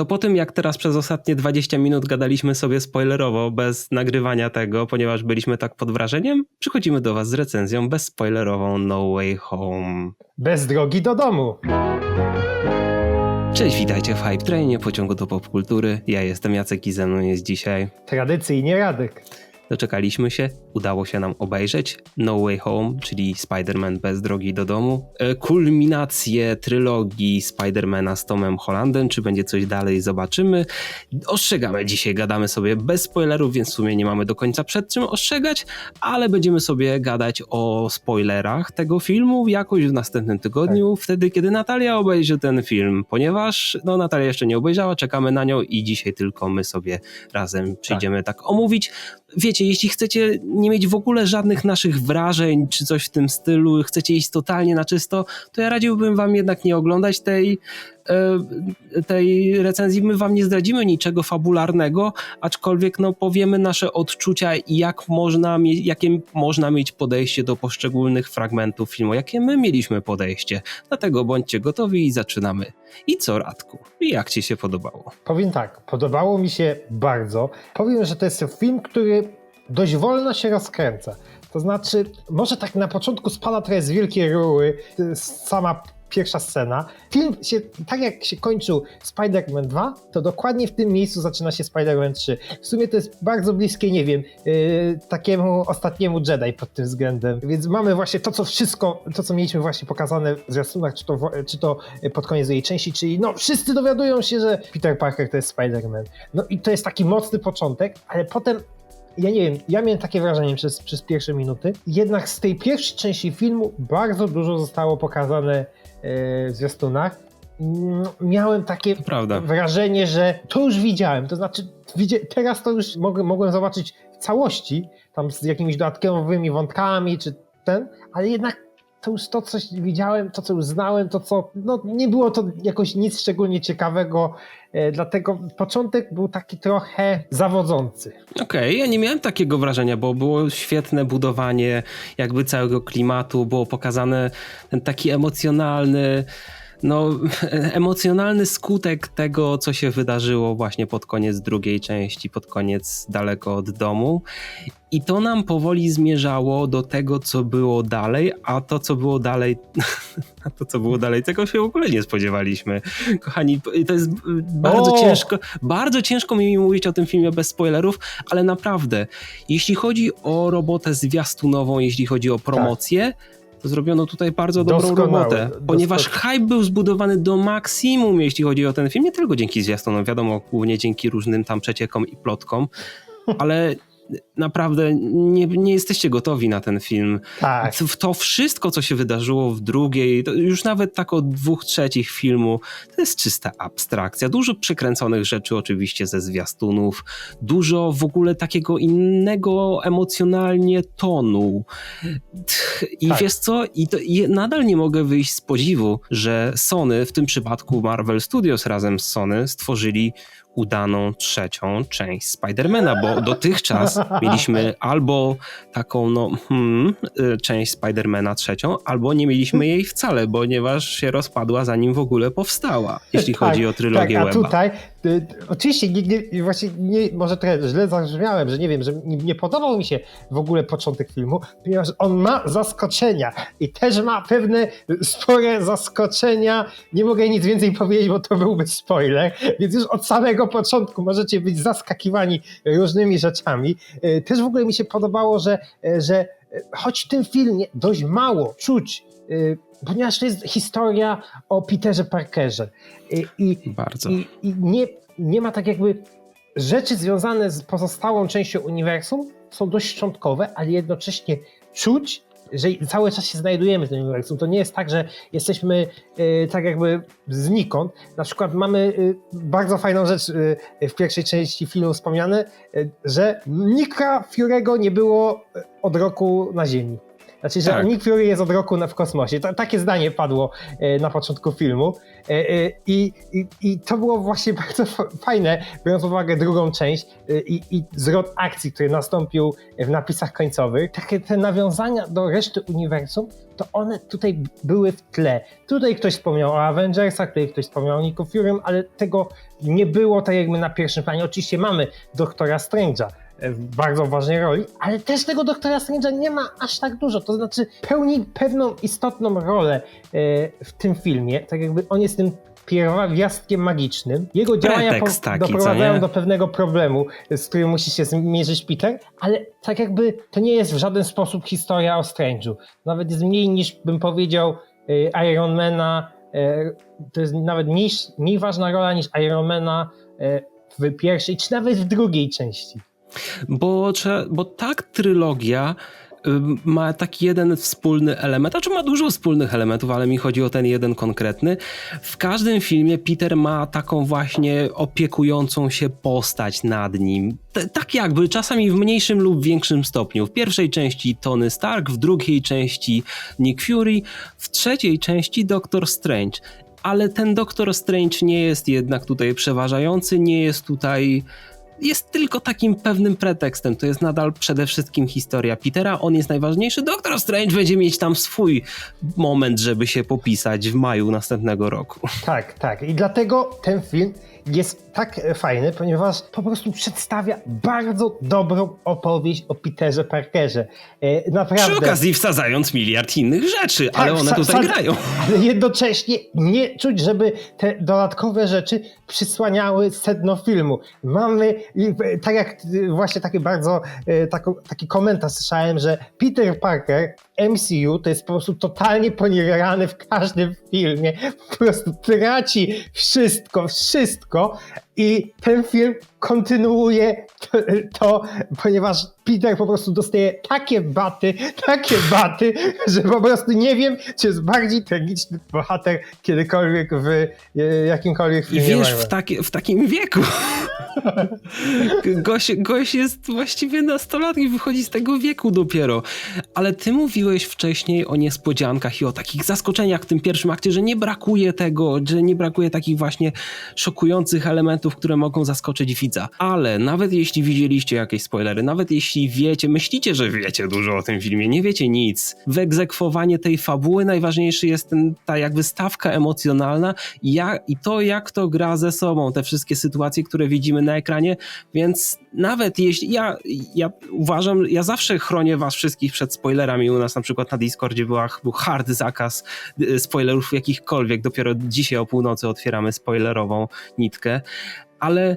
To po tym, jak teraz przez ostatnie 20 minut gadaliśmy sobie spoilerowo, bez nagrywania tego, ponieważ byliśmy tak pod wrażeniem, przychodzimy do Was z recenzją bezspoilerową No Way Home. Bez drogi do domu. Cześć, witajcie w Hype Trainie, pociągu do popkultury. Ja jestem Jacek i ze mną jest dzisiaj. Tradycyjnie Radek. Doczekaliśmy się, udało się nam obejrzeć No Way Home, czyli Spider-Man bez drogi do domu. E, Kulminację trylogii Spider-Mana z Tomem Hollandem, czy będzie coś dalej, zobaczymy. Ostrzegamy dzisiaj, gadamy sobie bez spoilerów, więc w sumie nie mamy do końca przed czym ostrzegać, ale będziemy sobie gadać o spoilerach tego filmu jakoś w następnym tygodniu, wtedy kiedy Natalia obejrzy ten film, ponieważ no Natalia jeszcze nie obejrzała, czekamy na nią i dzisiaj tylko my sobie razem przyjdziemy tak omówić. Wiecie, jeśli chcecie nie mieć w ogóle żadnych naszych wrażeń czy coś w tym stylu, chcecie iść totalnie na czysto, to ja radziłbym wam jednak nie oglądać tej, tej recenzji. My wam nie zdradzimy niczego fabularnego, aczkolwiek no, powiemy nasze odczucia i jak można jakie można mieć podejście do poszczególnych fragmentów filmu, jakie my mieliśmy podejście. Dlatego bądźcie gotowi i zaczynamy. I co, Radku? I jak ci się podobało? Powiem tak, podobało mi się bardzo. Powiem, że to jest film, który dość wolno się rozkręca. To znaczy, może tak na początku spada trochę z wielkiej rury, y, sama pierwsza scena. Film się, tak jak się kończył Spider-Man 2, to dokładnie w tym miejscu zaczyna się Spider-Man 3. W sumie to jest bardzo bliskie, nie wiem, yy, takiemu ostatniemu Jedi pod tym względem. Więc mamy właśnie to, co wszystko, to co mieliśmy właśnie pokazane w zwiastunach, czy to, czy to pod koniec jej części, czyli no wszyscy dowiadują się, że Peter Parker to jest Spider-Man. No i to jest taki mocny początek, ale potem ja nie wiem, ja miałem takie wrażenie przez, przez pierwsze minuty. Jednak z tej pierwszej części filmu bardzo dużo zostało pokazane e, w zwiastunach. Mm, Miałem takie prawda. wrażenie, że to już widziałem. To znaczy, teraz to już mogłem zobaczyć w całości, tam z jakimiś dodatkowymi wątkami, czy ten, ale jednak to już to, co widziałem, to, co już znałem, to, co. No, nie było to jakoś nic szczególnie ciekawego, e, dlatego początek był taki trochę zawodzący. Okej, ja nie miałem takiego wrażenia, bo było świetne budowanie jakby całego klimatu, było pokazane ten taki emocjonalny, no emocjonalny skutek tego, co się wydarzyło właśnie pod koniec drugiej części, pod koniec daleko od domu. I to nam powoli zmierzało do tego, co było dalej, a to, co było dalej, a to, co było dalej, tego się w ogóle nie spodziewaliśmy. Kochani, to jest bardzo O! ciężko, bardzo ciężko mi mówić o tym filmie bez spoilerów, ale naprawdę, jeśli chodzi o robotę zwiastunową, jeśli chodzi o promocję, to zrobiono tutaj bardzo dobrą Doskonałe, robotę, ponieważ hype był zbudowany do maksimum, jeśli chodzi o ten film, nie tylko dzięki zwiastunom, wiadomo, głównie dzięki różnym tam przeciekom i plotkom, ale naprawdę nie, nie jesteście gotowi na ten film. Tak. To wszystko, co się wydarzyło w drugiej, już nawet tak od dwóch trzecich filmu, to jest czysta abstrakcja. Dużo przekręconych rzeczy oczywiście ze zwiastunów, dużo w ogóle takiego innego emocjonalnie tonu. I Tak. wiesz co? I, to, I nadal nie mogę wyjść z podziwu, że Sony, w tym przypadku Marvel Studios razem z Sony, stworzyli udaną trzecią część Spidermana, bo dotychczas mieliśmy albo taką no, hmm, y, część Spidermana trzecią, albo nie mieliśmy jej wcale, ponieważ się rozpadła zanim w ogóle powstała, jeśli chodzi o trylogię tak, a Weba. tutaj oczywiście nie, nie, właśnie nie, może trochę źle zabrzmiałem, że nie wiem, że nie, podobał mi się w ogóle początek filmu, ponieważ on ma zaskoczenia i też ma pewne spore zaskoczenia. Nie mogę nic więcej powiedzieć, bo to byłby spoiler, więc już od samego początku możecie być zaskakiwani różnymi rzeczami. Y, Też w ogóle mi się podobało, że, y, że y, choć w tym filmie dość mało czuć y, ponieważ to jest historia o Peterze Parkerze. I, i, Bardzo. i, i nie, nie ma tak jakby rzeczy związane z pozostałą częścią uniwersum są dość szczątkowe, ale jednocześnie czuć, że cały czas się znajdujemy w tym uniwersum. To nie jest tak, że jesteśmy e, tak jakby znikąd. Na przykład mamy e, bardzo fajną rzecz e, w pierwszej części filmu wspomniane, że Nika Fury'ego nie było od roku na Ziemi. Znaczy, że Tak. Nick Fury jest od roku na, w kosmosie. Ta, takie zdanie padło e, na początku filmu. E, e, i, i, I to było właśnie bardzo fa- fajne, biorąc pod uwagę drugą część i, i zwrot akcji, który nastąpił w napisach końcowych. Takie te nawiązania do reszty uniwersum, to one tutaj były w tle. Tutaj ktoś wspomniał o Avengersach, tutaj ktoś wspomniał o Nico Furym, ale tego nie było tak jakby na pierwszym planie. Oczywiście mamy Doktora Strange'a w bardzo ważnej roli, ale też tego Doktora Strange'a nie ma aż tak dużo. To znaczy pełni pewną istotną rolę e, w tym filmie. Tak jakby on jest tym pierwiastkiem magicznym. Jego działania taki, doprowadzają do pewnego problemu, z którym musi się zmierzyć Peter, ale tak jakby to nie jest w żaden sposób historia o Strange'u. Nawet jest mniej niż bym powiedział e, Ironmana, e, to jest nawet mniej, mniej ważna rola niż Ironmana e, w pierwszej, czy nawet w drugiej części. Bo, bo tak trylogia ma taki jeden wspólny element, znaczy ma dużo wspólnych elementów, ale mi chodzi o ten jeden konkretny. W każdym filmie Peter ma taką właśnie opiekującą się postać nad nim. T- tak jakby, czasami w mniejszym lub większym stopniu. W pierwszej części Tony Stark, w drugiej części Nick Fury, w trzeciej części Doctor Strange. Ale ten Doctor Strange nie jest jednak tutaj przeważający, nie jest tutaj jest tylko takim pewnym pretekstem. To jest nadal przede wszystkim historia Petera. On jest najważniejszy. Doctor Strange będzie mieć tam swój moment, żeby się popisać w maju następnego roku. Tak, tak. I dlatego ten film jest tak e, fajny, ponieważ po prostu przedstawia bardzo dobrą opowieść o Peterze Parkerze. E, Naprawdę. Przy okazji wsadzając miliard innych rzeczy, ale one tutaj grają. Ale jednocześnie nie czuć, żeby te dodatkowe rzeczy przysłaniały sedno filmu. Mamy, e, tak jak właśnie taki bardzo, taki komentarz słyszałem, że Peter Parker MCU to jest po prostu totalnie poniewierany w każdym filmie. Po prostu traci wszystko, wszystko i ten film kontynuuje to, to, ponieważ Peter po prostu dostaje takie baty, takie baty, że po prostu nie wiem, czy jest bardziej tragiczny bohater kiedykolwiek w e, jakimkolwiek I filmie. wiesz, Marvel. w, taki, w takim wieku. Goś, goś jest właściwie nastolatki, wychodzi z tego wieku dopiero. Ale ty mówiłeś wcześniej o niespodziankach i o takich zaskoczeniach w tym pierwszym akcie, że nie brakuje tego, że nie brakuje takich właśnie szokujących elementów, które mogą zaskoczyć widza. Ale nawet jeśli widzieliście jakieś spoilery, nawet jeśli wiecie, myślicie, że wiecie dużo o tym filmie, nie wiecie nic. Wyegzekwowanie tej fabuły najważniejszy jest ten, ta jakby stawka emocjonalna ja, i to, jak to gra ze sobą, te wszystkie sytuacje, które widzimy na ekranie, więc nawet jeśli ja, ja uważam, ja zawsze chronię was wszystkich przed spoilerami. U nas na przykład na Discordzie była, był hard zakaz y, spoilerów jakichkolwiek. Dopiero dzisiaj o północy otwieramy spoilerową nitkę, ale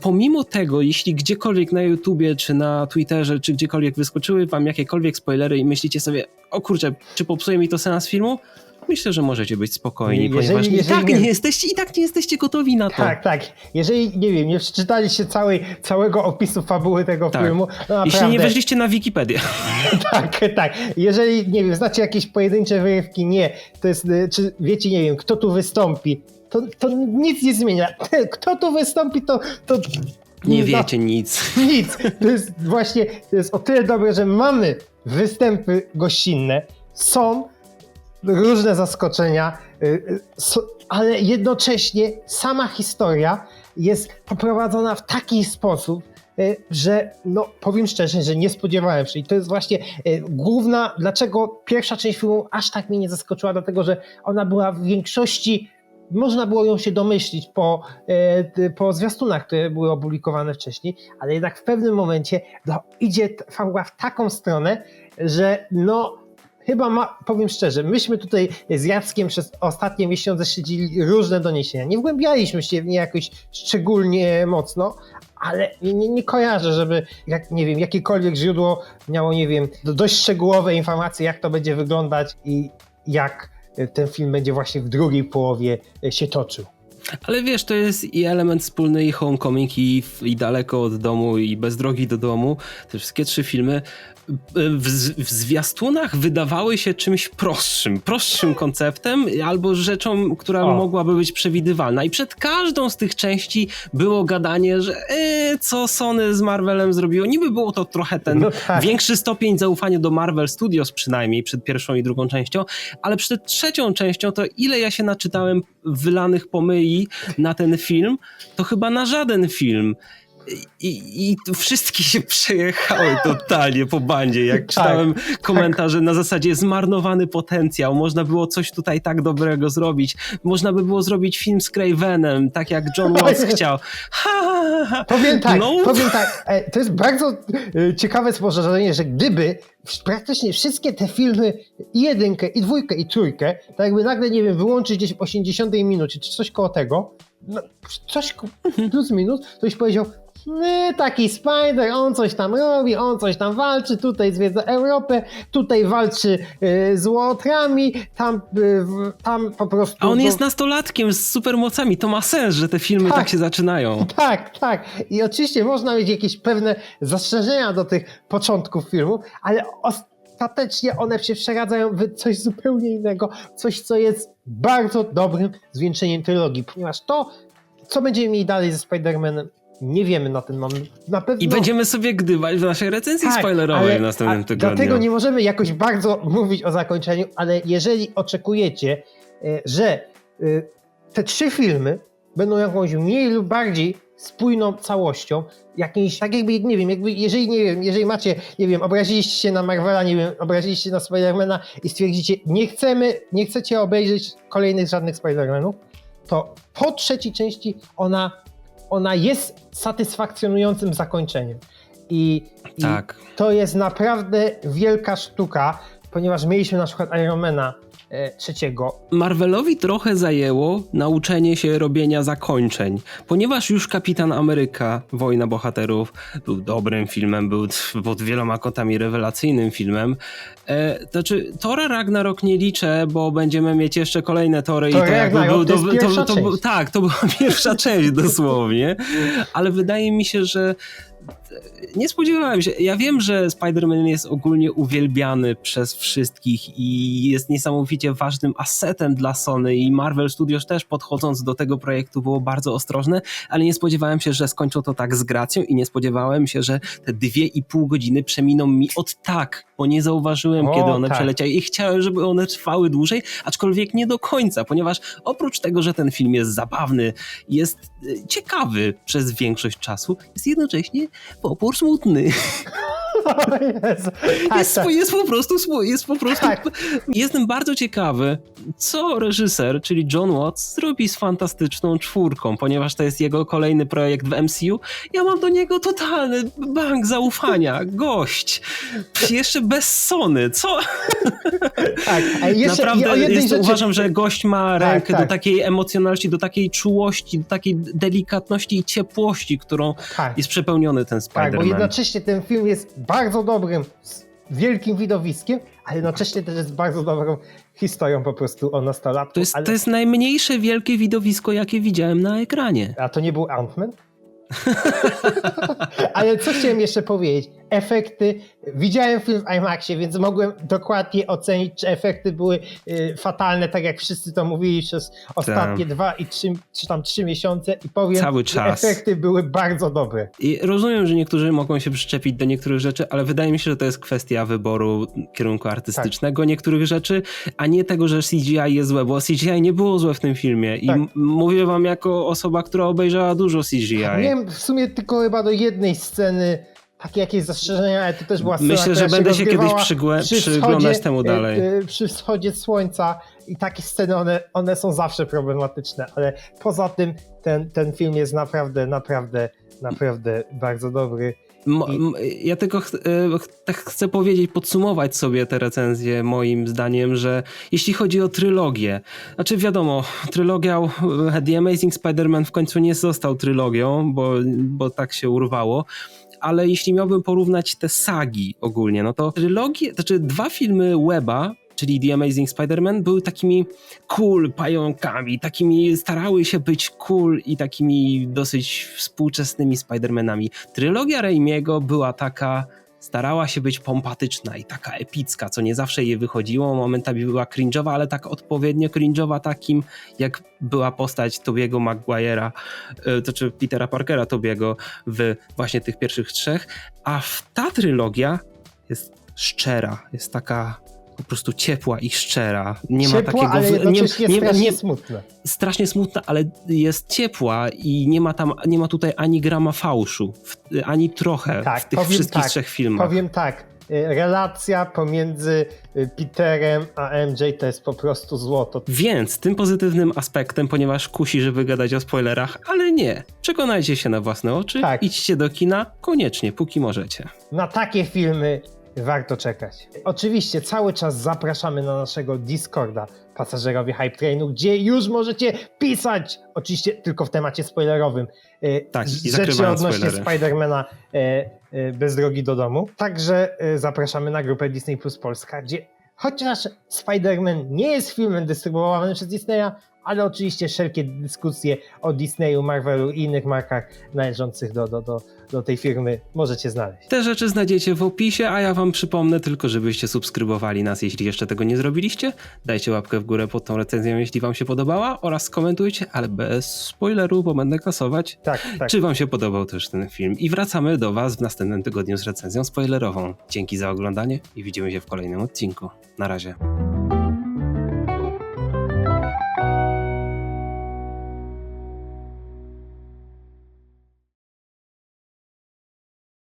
pomimo tego, jeśli gdziekolwiek na YouTubie, czy na Twitterze, czy gdziekolwiek wyskoczyły wam jakiekolwiek spoilery i myślicie sobie, o kurczę, czy popsuje mi to sens filmu? Myślę, że możecie być spokojni, Jeżeli- ponieważ i, jeżeli tak nie- nie jesteście, i tak nie jesteście gotowi na to. Tak, tak. Jeżeli, nie wiem, nie przeczytaliście całej, całego opisu fabuły tego Tak. filmu, no Jeśli naprawdę, nie weszliście na Wikipedię. Tak, tak. Jeżeli, nie wiem, znacie jakieś pojedyncze wyrywki, nie, to jest, y, czy wiecie, nie wiem, kto tu wystąpi, to, to nic nie zmienia. Kto tu wystąpi, to... to Nie no, wiecie nic. Nic. To jest właśnie, to jest o tyle dobre, że mamy występy gościnne, są różne zaskoczenia, y, y, ale jednocześnie sama historia jest poprowadzona w taki sposób, y, że no powiem szczerze, że nie spodziewałem się. I to jest właśnie główna, dlaczego pierwsza część filmu aż tak mnie nie zaskoczyła, dlatego że ona była w większości można było ją się domyślić po, po zwiastunach, które były opublikowane wcześniej, ale jednak w pewnym momencie no, idzie fabuła w taką stronę, że no chyba ma, powiem szczerze, myśmy tutaj z Jackiem przez ostatnie miesiące śledzili różne doniesienia. Nie wgłębialiśmy się w nie jakoś szczególnie mocno, ale nie, nie, kojarzę, żeby jak, nie wiem, jakiekolwiek źródło miało, nie wiem, do, dość szczegółowe informacje, jak to będzie wyglądać i jak ten film będzie właśnie w drugiej połowie się toczył. Ale wiesz, to jest i element wspólny, i Homecoming, i, i Daleko od domu, i Bez drogi do domu. Te wszystkie trzy filmy w, w zwiastunach wydawały się czymś prostszym, prostszym konceptem albo rzeczą, która O. mogłaby być przewidywalna. I przed każdą z tych części było gadanie, że e, co Sony z Marvelem zrobiło. Niby było to trochę ten No tak. większy stopień zaufania do Marvel Studios przynajmniej przed pierwszą i drugą częścią, ale przed trzecią częścią to ile ja się naczytałem wylanych pomyli na ten film, to chyba na żaden film. I, I wszystkie się przejechały totalnie po bandzie. Jak Tak, czytałem komentarze na zasadzie zmarnowany potencjał, można było coś tutaj tak dobrego zrobić. Można by było zrobić film z Cravenem, tak jak John Watts chciał. Ha, ha, ha. Powiem tak, No. powiem tak, e, to jest bardzo e, ciekawe spostrzeżenie, że gdyby praktycznie wszystkie te filmy, i jedynkę, i dwójkę, i trójkę, tak jakby nagle, nie wiem, wyłączyć gdzieś w 80 minucie, czy coś koło tego, no, coś plus minus, to byś powiedział, nie, taki Spider, on coś tam robi, on coś tam walczy, tutaj zwiedza Europę, tutaj walczy e, z łotrami, tam, w- tam po prostu... A on no- jest nastolatkiem z supermocami. To ma sens, że te filmy Tak. tak się zaczynają. Tak, tak. I oczywiście można mieć jakieś pewne zastrzeżenia do tych początków filmu, ale ostatecznie one się przeradzają w coś zupełnie innego, coś, co jest bardzo dobrym zwieńczeniem trylogii, ponieważ to, co będziemy mieli dalej ze Spider-Manem, nie wiemy na ten moment. Na pewno... I będziemy sobie gdybać w naszej recenzji Tak, spoilerowej w następnym tygodniu. Dlatego nie możemy jakoś bardzo mówić o zakończeniu, ale jeżeli oczekujecie, e, że e, te trzy filmy będą jakąś mniej lub bardziej spójną całością, jakimś, tak jakby, nie wiem, jakby, jeżeli, nie wiem, jeżeli macie, nie wiem, obraziliście się na Marvela, nie wiem, obraziliście się na Spidermana i stwierdzicie, nie chcemy, nie chcecie obejrzeć kolejnych żadnych Spidermanów, to po trzeciej części ona, ona jest satysfakcjonującym zakończeniem. I, i Tak. to jest naprawdę wielka sztuka, ponieważ mieliśmy na przykład Ironmana trzeciego. Marvelowi trochę zajęło nauczenie się robienia zakończeń, ponieważ już Kapitan Ameryka, Wojna Bohaterów, był dobrym filmem, był pod wieloma kątami rewelacyjnym filmem. E, to znaczy, Tora Ragnarok nie liczę, bo będziemy mieć jeszcze kolejne Tory Thor i to jakby był, to pierwsza to, był- część. tak, to była pierwsza część dosłownie, ale wydaje mi się, że nie spodziewałem się. Ja wiem, że Spider-Man jest ogólnie uwielbiany przez wszystkich i jest niesamowicie ważnym asetem dla Sony i Marvel Studios też podchodząc do tego projektu było bardzo ostrożne, ale nie spodziewałem się, że skończą to tak z gracją i nie spodziewałem się, że te dwie i pół godziny przeminą mi od tak, bo nie zauważyłem, O, kiedy one tak. przeleciały i chciałem, żeby one trwały dłużej, aczkolwiek nie do końca, ponieważ oprócz tego, że ten film jest zabawny, jest e, ciekawy przez większość czasu, jest jednocześnie w opór smutny. O Jezu. Tak, jest, tak. jest po prostu smu- jest po prostu Tak. jestem bardzo ciekawy, co reżyser, czyli John Watts zrobi z fantastyczną czwórką, ponieważ to jest jego kolejny projekt w MCU. Ja mam do niego totalny bank zaufania, gość. Jeszcze bez Sony, co? tak. A jeszcze, Naprawdę jest, rzeczy, uważam, że gość ma rękę tak. do takiej emocjonalności, do takiej czułości, do takiej delikatności i ciepłości, którą jest przepełniony ten tak, bo Spider-Man. jednocześnie ten film jest bardzo dobrym, s- wielkim widowiskiem, ale jednocześnie też jest bardzo dobrą historią po prostu o nastolatku. To jest, ale... to jest najmniejsze wielkie widowisko, jakie widziałem na ekranie. A to nie był Ant-Man? Ale co chciałem jeszcze powiedzieć? Efekty. Widziałem film w IMAXie, więc mogłem dokładnie ocenić, czy efekty były y, fatalne, tak jak wszyscy to mówili przez ostatnie dwa i trzy, czy tam trzy miesiące i powiem, Cały że czas. efekty były bardzo dobre. I rozumiem, że niektórzy mogą się przyczepić do niektórych rzeczy, ale wydaje mi się, że to jest kwestia wyboru kierunku artystycznego Tak. niektórych rzeczy, a nie tego, że CGI jest złe, bo CGI nie było złe w tym filmie. I Tak. mówię wam jako osoba, która obejrzała dużo CGI. Miałem w sumie tylko chyba do jednej sceny takie jakieś zastrzeżenia, ale to też była scena, Myślę, że będę się kiedyś przygłę- przy przyglądać wschodzie, temu e, dalej. e, Przy wschodzie słońca i takie sceny, one, one są zawsze problematyczne, ale poza tym ten, ten film jest naprawdę, naprawdę, naprawdę bardzo dobry. Ja tylko ch- e, ch- tak chcę powiedzieć, podsumować sobie te recenzje moim zdaniem, że jeśli chodzi o trylogię, znaczy wiadomo, trylogia e, The Amazing Spider-Man w końcu nie został trylogią, bo, bo tak się urwało, ale jeśli miałbym porównać te sagi ogólnie, no to trylogię, znaczy dwa filmy Weba czyli The Amazing Spider-Man, były takimi cool pająkami, takimi starały się być cool i takimi dosyć współczesnymi Spider-Manami. Trylogia Raimiego była taka, starała się być pompatyczna i taka epicka, co nie zawsze jej wychodziło, momentami była cringe'owa, ale tak odpowiednio cringe'owa takim, jak była postać Tobiego Maguire'a, e, to czy Petera Parkera Tobiego w właśnie tych pierwszych trzech, a ta trylogia jest szczera, jest taka po prostu ciepła i szczera. Nie ma Ciepła, takiego... ale nie, nie, strasznie nie, smutne. strasznie smutna, ale jest ciepła i nie ma tam, nie ma tutaj ani grama fałszu, w, ani trochę Tak, w tych powiem wszystkich tak, trzech filmach. Powiem tak, y, relacja pomiędzy y, Peterem a MJ to jest po prostu złoto. Więc tym pozytywnym aspektem, ponieważ kusi, żeby gadać o spoilerach, ale nie. Przekonajcie się na własne oczy, Tak. idźcie do kina, koniecznie, póki możecie. Na takie filmy warto czekać. Oczywiście cały czas zapraszamy na naszego Discorda pasażerowie Hype Trainu, gdzie już możecie pisać, oczywiście tylko w temacie spoilerowym, e, Tak, i rzeczy odnośnie. Spidermana e, e, bez drogi do domu. Także zapraszamy na grupę Disney Plus Polska, gdzie chociaż Spider-Man nie jest filmem dystrybuowanym przez Disneya, ale oczywiście wszelkie dyskusje o Disneyu, Marvelu i innych markach należących do, do, do, do tej firmy możecie znaleźć. Te rzeczy znajdziecie w opisie, a ja wam przypomnę tylko, żebyście subskrybowali nas, jeśli jeszcze tego nie zrobiliście. Dajcie łapkę w górę pod tą recenzją, jeśli wam się podobała oraz komentujcie, ale bez spoileru, bo będę kasować. Tak, tak. Czy wam się podobał też ten film? I wracamy do was w następnym tygodniu z recenzją spoilerową. Dzięki za oglądanie i widzimy się w kolejnym odcinku. Na razie.